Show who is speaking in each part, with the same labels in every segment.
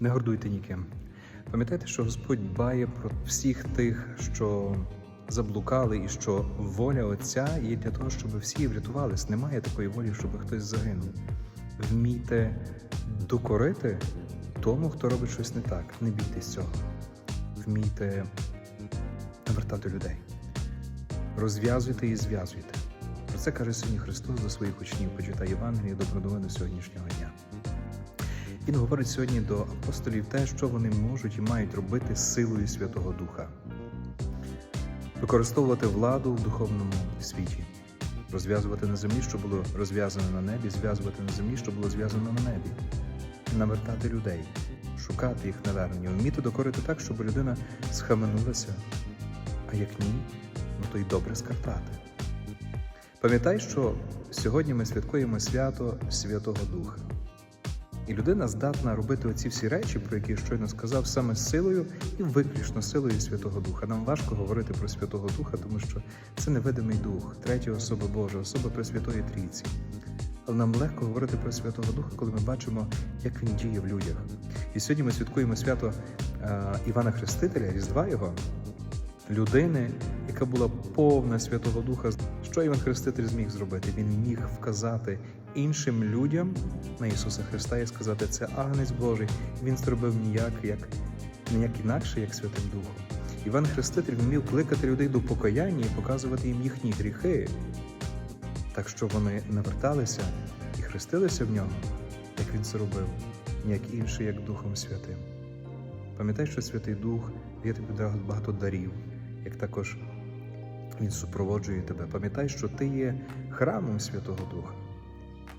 Speaker 1: Не гордуйте ніким. Пам'ятайте, що Господь дбає про всіх тих, що заблукали, і що воля Отця є для того, щоб всі врятувались. Немає такої волі, щоб хтось загинув. Вмійте докорити тому, хто робить щось не так. Не бійтесь цього. Вмійте навертати людей. Розв'язуйте і зв'язуйте. Про це каже сьогодні Христос до своїх учнів, почитає Євангеліє до продовини сьогоднішнього дня. Він говорить сьогодні до апостолів те, що вони можуть і мають робити силою Святого Духа, використовувати владу в духовному світі, розв'язувати на землі, що було розв'язано на небі, зв'язувати на землі, що було зв'язано на небі, навертати людей, шукати їх навернення, вміти докорити так, щоб людина схаменулася, а як ні, ну то й добре скартати. Пам'ятай, що сьогодні ми святкуємо свято Святого Духа. І людина здатна робити оці всі речі, про які я щойно сказав, саме з силою і виключно силою Святого Духа. Нам важко говорити про Святого Духа, тому що це невидимий дух, третя особа Божа, особа Пресвятої Трійці. Але нам легко говорити про Святого Духа, коли ми бачимо, як він діє в людях. І сьогодні ми святкуємо свято е, Івана Хрестителя, Різдва Його, людини, яка була повна Святого Духа. Що Іван Хреститель зміг зробити? Він міг вказати іншим людям на Ісуса Христа і сказати, це агнець Божий. Він зробив ніяк, як ніяк інакше, як Святим Духом. Іван Хреститель вмів кликати людей до покаяння і показувати їм їхні гріхи, так що вони наверталися і хрестилися в нього, як він це робив, ніяк інший, як Духом Святим. Пам'ятай, що Святий Дух є тобі багато дарів, як також Він супроводжує тебе. Пам'ятай, що ти є храмом Святого Духа.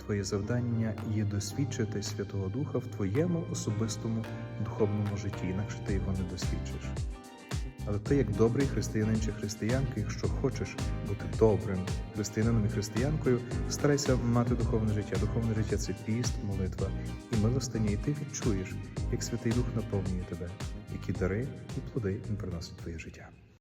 Speaker 1: Твоє завдання є досвідчити Святого Духа в твоєму особистому духовному житті, інакше ти його не досвідчиш. Але ти, як добрий християнин чи християнка, якщо хочеш бути добрим християнином і християнкою, старайся мати духовне життя. Духовне життя це піст, молитва і милостиня, і ти відчуєш, як Святий Дух наповнює тебе, які дари і плоди він приносить твоє життя.